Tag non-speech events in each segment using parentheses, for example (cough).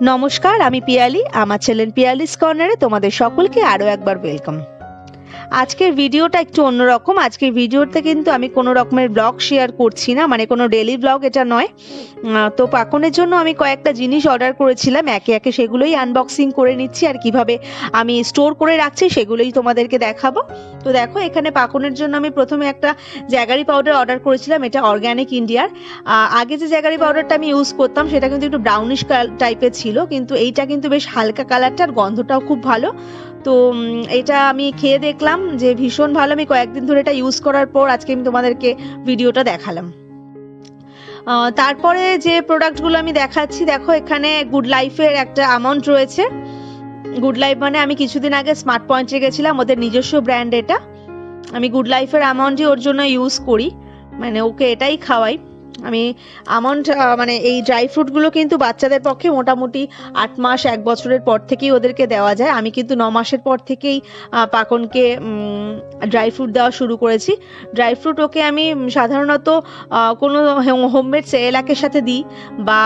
নমস্কার আমি পিয়ালি আমার ছেলেন পিয়ালিস কর্নারে তোমাদের সকলকে আরও একবার ওয়েলকাম আজকের ভিডিওটা একটু অন্যরকম। আজকের ভিডিওতে কিন্তু আমি কোনো রকমের ব্লগ শেয়ার করছি না মানে কোনো ডেলি ব্লগ এটা নয়। তো পাকনের জন্য আমি কয়েকটা জিনিস অর্ডার করেছিলাম, একে একে সেগুলোই আনবক্সিং করে নিচ্ছি আর কীভাবে আমি স্টোর করে রাখছি সেগুলোই তোমাদেরকে দেখাবো। তো দেখো, এখানে পাকনের জন্য আমি প্রথমে একটা জ্যাগারি পাউডার অর্ডার করেছিলাম, এটা অর্গ্যানিক ইন্ডিয়ার আগে যে জ্যাগারি পাউডারটা আমি ইউজ করতাম, সেটা কিন্তু একটু ব্রাউনিশ টাইপের ছিল, কিন্তু এইটা কিন্তু বেশ হালকা কালারটা আর গন্ধটাও খুব ভালো। তো এটা আমি খেয়ে দেখলাম যে ভীষণ ভালো। আমি কয়েকদিন ধরে এটা ইউজ করার পর আজকে আমি তোমাদেরকে ভিডিওটা দেখালাম। তারপরে যে প্রোডাক্টগুলো আমি দেখাচ্ছি, দেখো এখানে গুড লাইফের একটা অ্যামাউন্ট রয়েছে। গুড লাইফ মানে আমি কিছুদিন আগে স্মার্ট পয়েন্টে গেছিলাম, ওদের নিজস্ব ব্র্যান্ড এটা। আমি গুড লাইফের অ্যামাউন্টই ওর জন্য ইউজ করি। মানে ওকে এটাই খাওয়াই। আমি আমন্ড মানে এই ড্রাই ফ্রুটগুলো কিন্তু বাচ্চাদের পক্ষে মোটামুটি আট মাস, এক বছরের পর থেকেই ওদেরকে দেওয়া যায়। আমি কিন্তু ন মাসের পর থেকেই পাকনকে ড্রাই ফ্রুট দেওয়া শুরু করেছি। ড্রাই ফ্রুট ওকে আমি সাধারণত কোনো হোমমেড সেরেলাকের সাথে দিই বা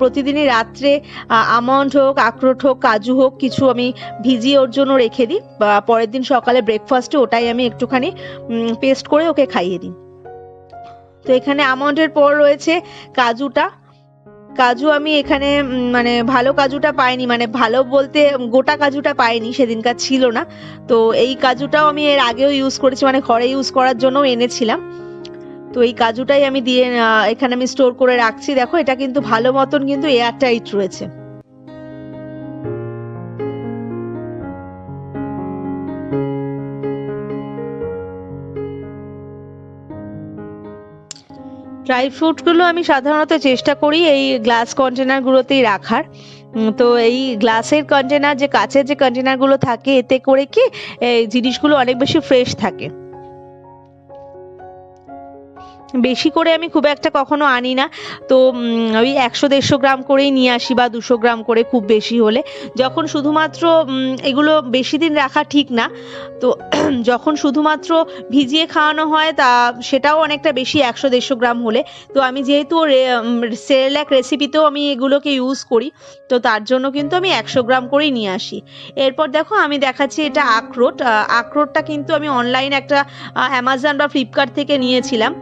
প্রতিদিনই রাত্রে আমন্ড হোক, আখরোট হোক, কাজু হোক, কিছু আমি ভিজিয়ে ওর জন্য রেখে দিই বা পরের দিন সকালে ব্রেকফাস্টে ওটাই আমি একটুখানি পেস্ট করে ওকে খাইয়ে দিই। তো এখানে আমন্ডের পর রয়েছে কাজুটা। কাজু আমি এখানে মানে ভালো কাজুটা পাইনি মানে ভালো বলতে গোটা কাজুটা পাইনি, সেদিনকার ছিল না। তো এই কাজুটাও আমি এর আগেও ইউজ করেছি মানে ঘরে ইউজ করার জন্য এনেছিলাম। তো এই কাজুটাই আমি দিয়ে এখানে আমি স্টোর করে রাখছি। দেখো, এটা কিন্তু ভালো মতন কিন্তু এয়ার টাইট রয়েছে। ড্রাই ফ্রুটগুলো আমি সাধারণত চেষ্টা করি এই গ্লাস কন্টেনারগুলোতেই রাখার। তো এই গ্লাসের কন্টেনার, যে কাচের যে কন্টেনারগুলো থাকে, এতে করে কি এই জিনিসগুলো অনেক বেশি ফ্রেশ থাকে। বেশি করে আমি খুব একটা কখনো আনি না। তো ওই একশো দেড়শো গ্রাম করেই নিয়ে আসি বা দুশো গ্রাম করে খুব বেশি হলে। যখন শুধুমাত্র এগুলো বেশি দিন রাখা ঠিক না, তো (clears throat) যখন শুধুমাত্র ভিজিয়ে খাওয়ানো হয় তা, সেটাও অনেকটা বেশি একশো দেড়শো গ্রাম হলে। তো আমি যেহেতু সেরেলাক রেসিপিতেও আমি এগুলোকে ইউজ করি, তো তার জন্য কিন্তু আমি একশো গ্রাম করেই নিয়ে আসি। এরপর দেখো আমি দেখাচ্ছি এটা আখরোট। আখরোটটা কিন্তু আমি অনলাইন একটা অ্যামাজন বা ফ্লিপকার্ট থেকে নিয়েছিলাম।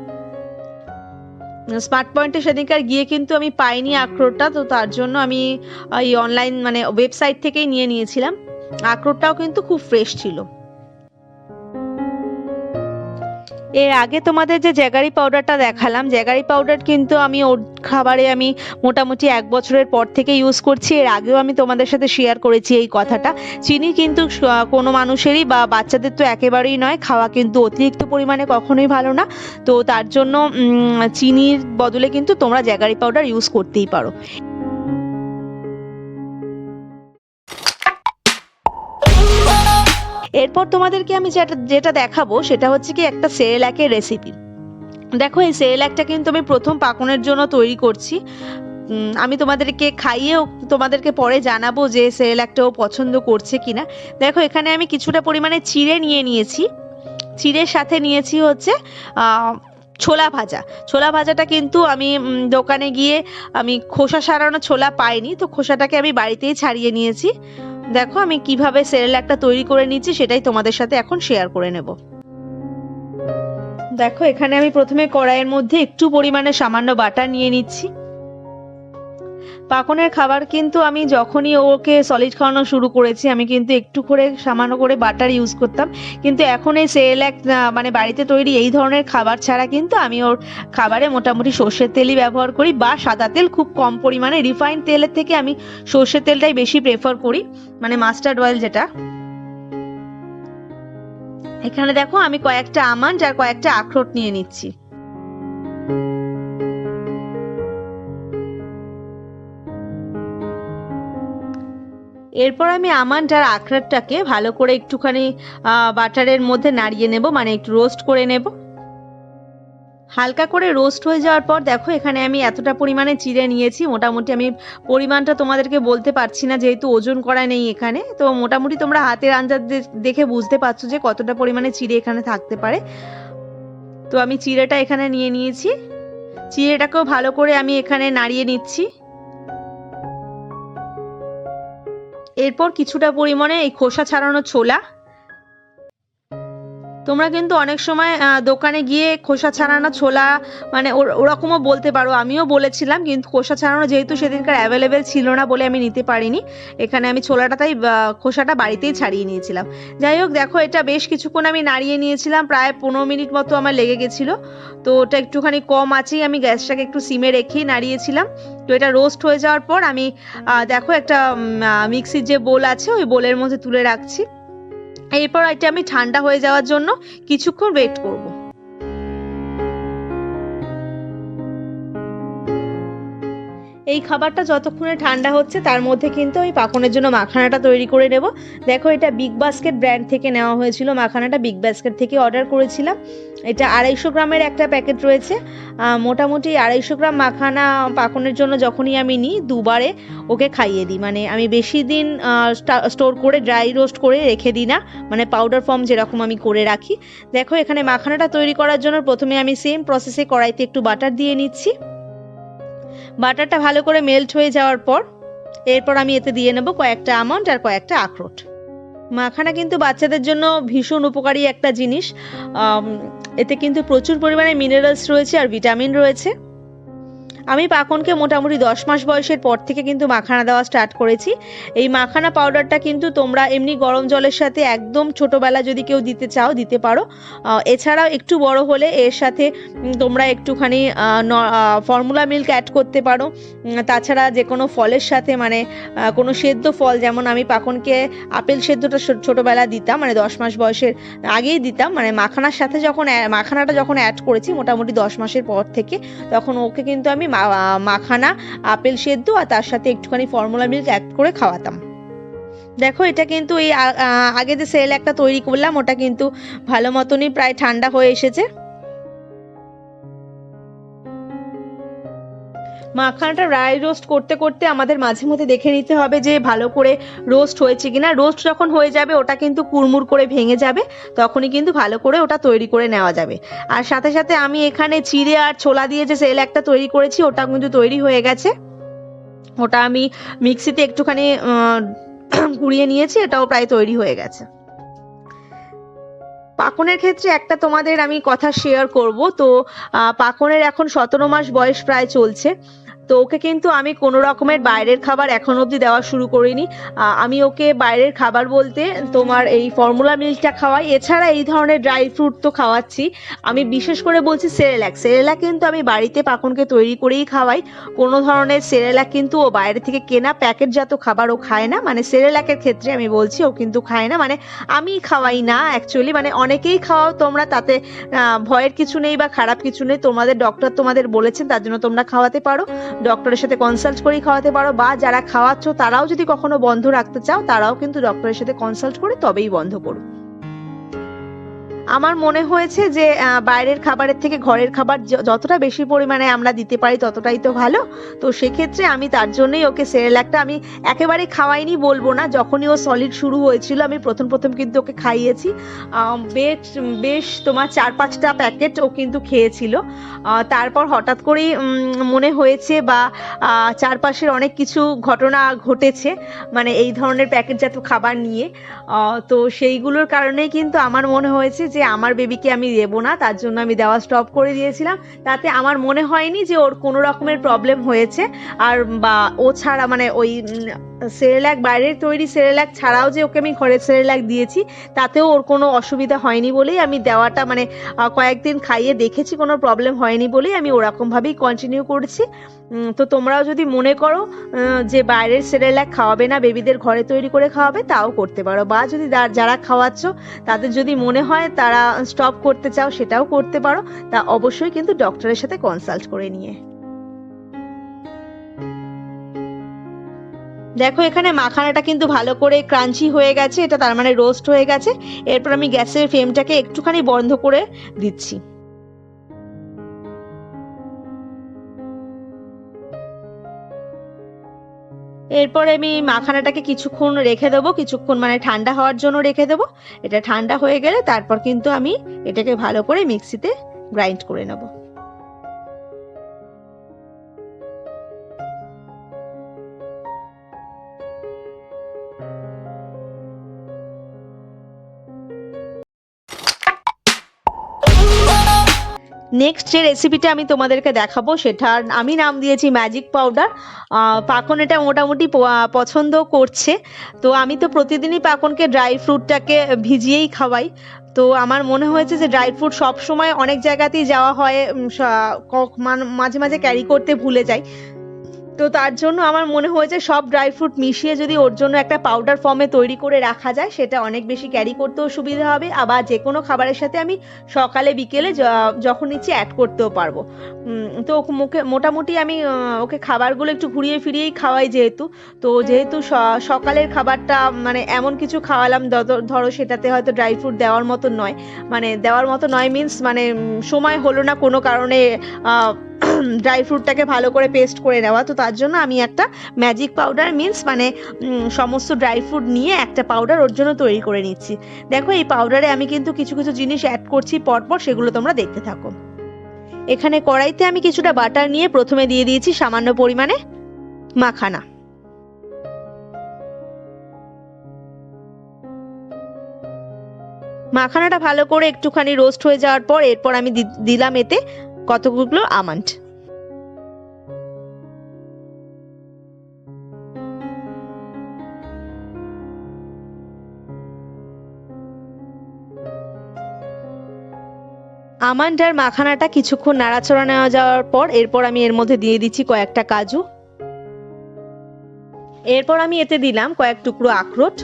স্মার্ট পয়েন্টে সেদিনকার গিয়ে কিন্তু আমি পাইনি আখরোটটা, তো তার জন্য আমি এই অনলাইন মানে ওয়েবসাইট থেকেই নিয়ে নিয়েছিলাম। আখরোটটাও কিন্তু খুব ফ্রেশ ছিল। এর আগে তোমাদের যে জ্যাগারি পাউডারটা দেখালাম, জ্যাগারি পাউডার কিন্তু আমি ওর খাবারে আমি মোটামুটি এক বছরের পর থেকে ইউজ করছি। এর আগেও আমি তোমাদের সাথে শেয়ার করেছি এই কথাটা। চিনি কিন্তু কোনো মানুষেরই বা বাচ্চাদের তো একেবারেই নয়, খাওয়া কিন্তু অতিরিক্ত পরিমাণে কখনোই ভালো না। তো তার জন্য চিনির বদলে কিন্তু তোমরা জ্যাগারি পাউডার ইউজ করতেই পারো। এরপর তোমাদেরকে আমি যেটা যেটা দেখাবো সেটা হচ্ছে কি একটা সেরেলাকের রেসিপি দেখো, এই সেরেলাকটা কিন্তু আমি প্রথম পাকনের জন্য তৈরি করছি। আমি তোমাদেরকে খাইয়েও, তোমাদেরকে পরে জানাব যে সেরেলাকটাও পছন্দ করছে কিনা। দেখো, এখানে আমি কিছুটা পরিমাণে চিড়ে নিয়ে নিয়েছি। চিড়ের সাথে নিয়েছি হচ্ছে ছোলা ভাজা। ছোলা ভাজাটা কিন্তু আমি দোকানে গিয়ে আমি খোসা সারানো ছোলা পাইনি, তো খোসাটাকে আমি বাড়িতেই ছাড়িয়ে নিয়েছি। দেখো, আমি কীভাবে সেরেলাকটা তৈরি করে নিচ্ছি সেটাই তোমাদের সাথে এখন শেয়ার করে নেব। দেখো, এখানে আমি প্রথমে কড়াইয়ের মধ্যে একটু পরিমাণে সামান্য বাটার নিয়ে নিচ্ছি। পাকনের খাবার কিন্তু আমি যখনই ওকে সলিড খাওয়ানো শুরু করেছি, আমি কিন্তু একটু করে সামান্য করে বাটার ইউজ করতাম। কিন্তু এখন এই সেরেলাক মানে বাড়িতে তৈরি এই ধরনের খাবার ছাড়া কিন্তু আমি ওর খাবারে মোটামুটি সর্ষের তেলই ব্যবহার করি বা সাদা তেল খুব কম পরিমাণে। রিফাইন্ড তেলের থেকে আমি সর্ষের তেলটাই বেশি প্রেফার করি মানে মাস্টার্ড অয়েল যেটা। এখানে দেখো আমি কয়েকটা আমান্ড আর কয়েকটা আখরোট নিয়ে নিচ্ছি। এরপর আমি আমন্ড আর আখরোটটাকে ভালো করে একটুখানি বাটারের মধ্যে নাড়িয়ে নেব মানে একটু রোস্ট করে নেব। হালকা করে রোস্ট হয়ে যাওয়ার পর দেখো, এখানে আমি এতটা পরিমাণে চিড়ে নিয়েছি, মোটামুটি আমি পরিমাণটা তোমাদেরকে বলতে পারছি না, যেহেতু ওজন করা নেই এখানে। তো মোটামুটি তোমরা হাতের আন্দাজ দেখে বুঝতে পারছ যে কতটা পরিমাণে চিড়ে এখানে থাকতে পারে। তো আমি চিড়েটা এখানে নিয়ে নিয়েছি। চিড়েটাকেও ভালো করে আমি এখানে নাড়িয়ে নিচ্ছি। এরপর কিছুটা পরিমাণে এই খোসা ছাড়ানো ছোলা তোমরা কিন্তু অনেক সময় দোকানে গিয়ে খোসা ছাড়ানো ছোলা মানে ওর- ওরকমও বলতে পারো। আমিও বলেছিলাম, কিন্তু খোসা ছাড়ানো যেহেতু সেদিনকার অ্যাভেলেবেল ছিল না বলে আমি নিতে পারিনি। এখানে আমি ছোলাটা তাই খোসাটা বাড়িতেই ছাড়িয়ে নিয়েছিলাম। যাই হোক, দেখো, এটা বেশ কিছুক্ষণ আমি নাড়িয়ে নিয়েছিলাম, প্রায় পনেরো মিনিট মতো আমার লেগে গেছিল। তো ওটা একটুখানি কম আছেই, আমি গ্যাসটাকে একটু সিমে রেখেই নাড়িয়েছিলাম। তো এটা রোস্ট হয়ে যাওয়ার পর আমি দেখো একটা মিক্সির যে বোল আছে, ওই বোলের মধ্যে তুলে রাখছি। এরপর এটা আমি ঠান্ডা হয়ে যাওয়ার জন্য কিছুক্ষণ ওয়েট করব। এই খাবারটা যতক্ষণে ঠান্ডা হচ্ছে, তার মধ্যে কিন্তু আমি পাকনের জন্য মাখানাটা তৈরি করে নেব। দেখো, এটা বিগ বাস্কেট ব্র্যান্ড থেকে নেওয়া হয়েছিল। মাখানাটা বিগ বাস্কেট থেকে অর্ডার করেছিলাম। এটা আড়াইশো গ্রামের একটা প্যাকেট রয়েছে। মোটামুটি আড়াইশো গ্রাম মাখানা পাকনের জন্য যখনই আমি নিই, দুবারে ওকে খাইয়ে দিই। মানে আমি বেশি দিন স্টোর করে ড্রাই রোস্ট করে রেখে দিই না। মানে পাউডার ফর্ম যেরকম আমি করে রাখি। দেখো, এখানে মাখানাটা তৈরি করার জন্য প্রথমে আমি সেম প্রসেসে কড়াইতে একটু বাটার দিয়ে নিচ্ছি। বাটারটা ভালো করে মেল্ট হয়ে যাওয়ার পর, এরপর আমি এতে দিয়ে নেব কয়েকটা আমন্ড আর কয়েকটা আখরোট। মাখানা কিন্তু বাচ্চাদের জন্য ভীষণ উপকারী একটা জিনিস। এতে কিন্তু প্রচুর পরিমাণে মিনারেলস রয়েছে আর ভিটামিন রয়েছে। আমি পাকনকে মোটামুটি দশ মাস বয়সের পর থেকে কিন্তু মাখানা দেওয়া স্টার্ট করেছি। এই মাখানা পাউডারটা কিন্তু তোমরা এমনি গরম জলের সাথে একদম ছোটোবেলা যদি কেউ দিতে চাও, দিতে পারো। এছাড়াও একটু বড় হলে এর সাথে তোমরা একটুখানি ফর্মুলা মিল্ক অ্যাড করতে পারো। তাছাড়া যে কোনো ফলের সাথে মানে কোনো সেদ্ধ ফল যেমন আমি পাকনকে আপেল সেদ্ধটা ছোটবেলা দিতাম মানে দশ মাস বয়সের আগেই দিতাম মানে মাখানার সাথে যখন মাখানাটা যখন অ্যাড করেছি মোটামুটি দশ মাসের পর থেকে, তখন ওকে কিন্তু আমি মাখানা, আপেল সেদ্ধ আর তার সাথে একটুখানি ফর্মুলা মিল্ক অ্যাড করে খাওয়াতাম। দেখো, এটা কিন্তু এই আগে যে সেল একটা তৈরি করলাম, ওটা কিন্তু ভালো মতনই প্রায় ঠান্ডা হয়ে এসেছে। মাখানাটা ড্রাই রোস্ট করতে করতে আমাদের মাঝে মধ্যে দেখে নিতে হবে যে ভালো করে রোস্ট হয়েছে কিনা। রোস্ট যখন হয়ে যাবে, ওটা কিন্তু কুড়মুড় করে ভেঙে যাবে, তখনই কিন্তু ভালো করে ওটা তৈরি করে নেওয়া যাবে। আর সাথে সাথে আমি এখানে চিড়ে আর ছোলা দিয়ে যে সেল একটা তৈরি করেছি, ওটা কিন্তু তৈরি হয়ে গেছে। ওটা আমি মিক্সিতে একটুখানি (clears throat) গুঁড়িয়ে নিয়েছি, এটাও প্রায় তৈরি হয়ে গেছে। পাকনের ক্ষেত্রে একটা তোমাদের আমি কথা শেয়ার করব। তো পাকনের এখন সতেরো মাস বয়স প্রায় চলছে। তো ওকে কিন্তু আমি কোনো রকমের বাইরের খাবার এখন অবধি দেওয়া শুরু করিনি। আমি ওকে বাইরের খাবার বলতে তোমার এই ফর্মুলা মিল্কটা খাওয়াই। এছাড়া এই ধরনের ড্রাই ফ্রুট তো খাওয়াচ্ছি। আমি বিশেষ করে বলছি সেরেলাক সেরেলাক কিন্তু আমি বাড়িতে পাকনকে তৈরি করেই খাওয়াই। কোনো ধরনের সেরেলাক কিন্তু ও বাইরে থেকে কেনা প্যাকেটজাত খাবার ও খায় না। মানে সেরেলাকের ক্ষেত্রে আমি বলছি, ও কিন্তু খায় না। মানে আমি খাওয়াই না অ্যাকচুয়ালি মানে অনেকেই খাওয়াও তোমরা, তাতে ভয়ের কিছু নেই বা খারাপ কিছু নেই। তোমাদের ডক্টর তোমাদের বলেছেন, তার জন্য তোমরা খাওয়াতে পারো। ডক্টরের সাথে কনসাল্ট করেই খাওয়াতে পারো, বা যারা খাওয়াচ্ছ তারাও যদি কখনো বন্ধ রাখতে চাও, তারাও কিন্তু ডক্টরের সাথে কনসাল্ট করে তবেই বন্ধ করো। আমার মনে হয়েছে যে বাইরের খাবারের থেকে ঘরের খাবার যতটা বেশি পরিমাণে আমরা দিতে পারি ততটাই তো ভালো। তো সেক্ষেত্রে আমি তার জন্যই ওকে সেরেলাকটা আমি একেবারে খাওয়াইনি বলব না। যখনই ও সলিড শুরু হয়েছিল, আমি প্রথম প্রথম কিন্তু ওকে খাইয়েছি। বেশ বেশ তোমার চার পাঁচটা প্যাকেট ও কিন্তু খেয়েছিল। তারপর হঠাৎ করেই মনে হয়েছে বা চারপাশের অনেক কিছু ঘটনা ঘটেছে মানে এই ধরনের প্যাকেটজাত খাবার নিয়ে। তো সেইগুলোর কারণেই কিন্তু আমার মনে হয়েছে যে আমার বেবিকে আমি দেবো না, তার জন্য আমি দেওয়া স্টপ করে দিয়েছিলাম। তাতে আমার মনে হয়নি যে ওর কোনো রকমের প্রবলেম হয়েছে। আর বা ও ছাড়া মানে ওই সেরেলাক, বাইরের তৈরি সেরেলাক ছাড়াও যে ওকে আমি ঘরের সেরেলাক দিয়েছি, তাতেও ওর কোনো অসুবিধা হয়নি বলেই আমি দেওয়াটা মানে কয়েকদিন খাইয়ে দেখেছি, কোনো প্রবলেম হয়নি বলেই আমি ওরকমভাবেই কন্টিনিউ করেছি। তো তোমরাও যদি মনে করো যে বাইরের সেরেলাক খাওয়াবে না, বেবিদের ঘরে তৈরি করে খাওয়াবে, তাও করতে পারো। বা যদি যারা খাওয়াচ্ছ, তাদের যদি মনে হয় তারা স্টপ করতে চাও, সেটাও করতে পারো। তা অবশ্যই কিন্তু ডক্টরের সাথে কনসাল্ট করে নিয়ে। দেখো, এখানে মাখানাটা কিন্তু ভালো করে ক্রাঞ্চি হয়ে গেছে, এটা তার মানে রোস্ট হয়ে গেছে। এরপর আমি গ্যাসের ফ্লেমটাকে একটুখানি বন্ধ করে দিচ্ছি। এরপর আমি মাখানাটাকে কিছুক্ষণ রেখে দেবো, কিছুক্ষণ মানে ঠান্ডা হওয়ার জন্য রেখে দেবো। এটা ঠান্ডা হয়ে গেলে তারপর কিন্তু আমি এটাকে ভালো করে মিক্সিতে গ্রাইন্ড করে নেব। নেক্সট যে রেসিপিটা আমি তোমাদেরকে দেখাবো, সেটার আমি নাম দিয়েছি ম্যাজিক পাউডার পাকন এটা মোটামুটি পছন্দ করছে। তো আমি তো প্রতিদিনই পাকনকে ড্রাই ফ্রুটটাকে ভিজিয়েই খাওয়াই। তো আমার মনে হয়েছে যে ড্রাই ফ্রুট সবসময় অনেক জায়গাতেই যাওয়া হয় মাঝে মাঝে ক্যারি করতে ভুলে যাই। তো তার জন্য আমার মনে হয়েছে সব ড্রাই ফ্রুট মিশিয়ে যদি ওর জন্য একটা পাউডার ফর্মে তৈরি করে রাখা যায়, সেটা অনেক বেশি ক্যারি করতেও সুবিধা হবে। আবার যে কোনো খাবারের সাথে আমি সকালে, বিকেলে যখন ইচ্ছে অ্যাড করতেও পারব। তো মুখে, মোটামুটি আমি ওকে খাবারগুলো একটু ঘুরিয়ে ফিরিয়েই খাওয়াই যেহেতু। তো যেহেতু সকালের খাবারটা মানে এমন কিছু খাওয়ালাম ধরো সেটাতে হয়তো ড্রাই ফ্রুট দেওয়ার মতো নয়। মানে দেওয়ার মতো নয় মিন্স মানে সময় হলো না কোনো কারণে ড্রাই ফ্রুটটাকে ভালো করে পেস্ট করে নেওয়া। তো তার জন্য আমি একটা ম্যাজিক পাউডার মিন্স মানে সমস্ত ড্রাই ফ্রুট নিয়ে একটা পাউডার ওর জন্য তৈরি করে নিচ্ছি। দেখো, এই পাউডারে আমি কিন্তু কিছু কিছু জিনিস অ্যাড করছি পরপর, সেগুলো তোমরা দেখতে থাকো। এখানে কড়াইতে আমি কিছুটা বাটার নিয়ে প্রথমে দিয়ে দিয়েছি সামান্য পরিমাণে মাখানা। মাখানাটা ভালো করে একটুখানি রোস্ট হয়ে যাওয়ার পর, এরপর আমি দিলাম এতে কতগুলো আমন্ড আমন্ড আর মাখানাটা কিছুক্ষণ নাড়াচড়া নেওয়া যাওয়ার পর এরপর আমি এর মধ্যে দিয়ে দিচ্ছি কয়েকটা কাজু। এরপর আমি এতে দিলাম কয়েক টুকরো আখরোট।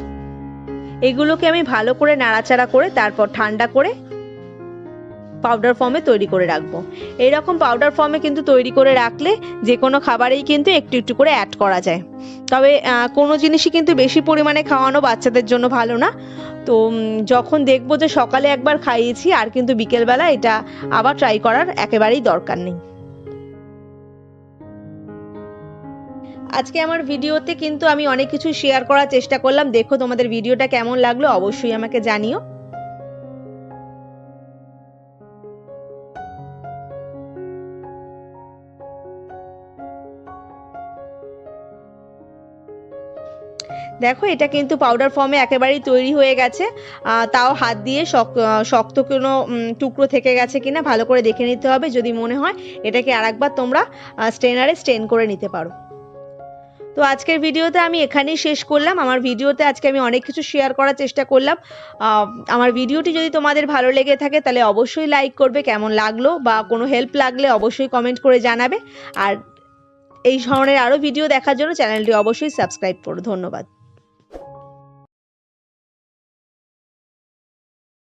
এগুলোকে আমি ভালো করে নাড়াচাড়া করে তারপর ঠান্ডা করে পাউডার ফর্মে তৈরি করে রাখব। এইরকম পাউডার ফর্মে কিন্তু তৈরি করে রাখলে যে কোনো খাবারেই কিন্তু একটু একটু করে অ্যাড করা যায়। তবে কোনো জিনিসই কিন্তু বেশি পরিমাণে খাওয়ানো বাচ্চাদের জন্য ভালো না। তো যখন দেখব যে সকালে একবার খাইয়েছি, আর কিন্তু বিকেলবেলা এটা আবার ট্রাই করার একেবারেই দরকার নেই। আজকে আমার ভিডিওতে কিন্তু আমি অনেক কিছু শেয়ার করার চেষ্টা করলাম। দেখো তোমাদের ভিডিওটা কেমন লাগল, অবশ্যই আমাকে জানিও। দেখো, এটা কিন্তু পাউডার ফর্মে একেবারেই তৈরি হয়ে গেছে। তাও হাত দিয়ে শক- শক্ত কোনো টুকরো থেকে গেছে কিনা ভালো করে দেখে নিতে হবে। যদি মনে হয়, এটাকে আরেকবার তোমরা স্ট্রেনারে স্ট্রেন করে নিতে পারো। তো আজকের ভিডিওতে আমি এখানেই শেষ করলাম। আমার ভিডিওতে আজকে আমি অনেক কিছু শেয়ার করার চেষ্টা করলাম। আমার ভিডিওটি যদি তোমাদের ভালো লেগে থাকে, তাহলে অবশ্যই লাইক করবে। কেমন লাগল বা কোনো হেল্প লাগলে অবশ্যই কমেন্ট করে জানাবে। আর এই ধরনের আরও ভিডিও দেখার জন্য চ্যানেলটি অবশ্যই সাবস্ক্রাইব করো। ধন্যবাদ।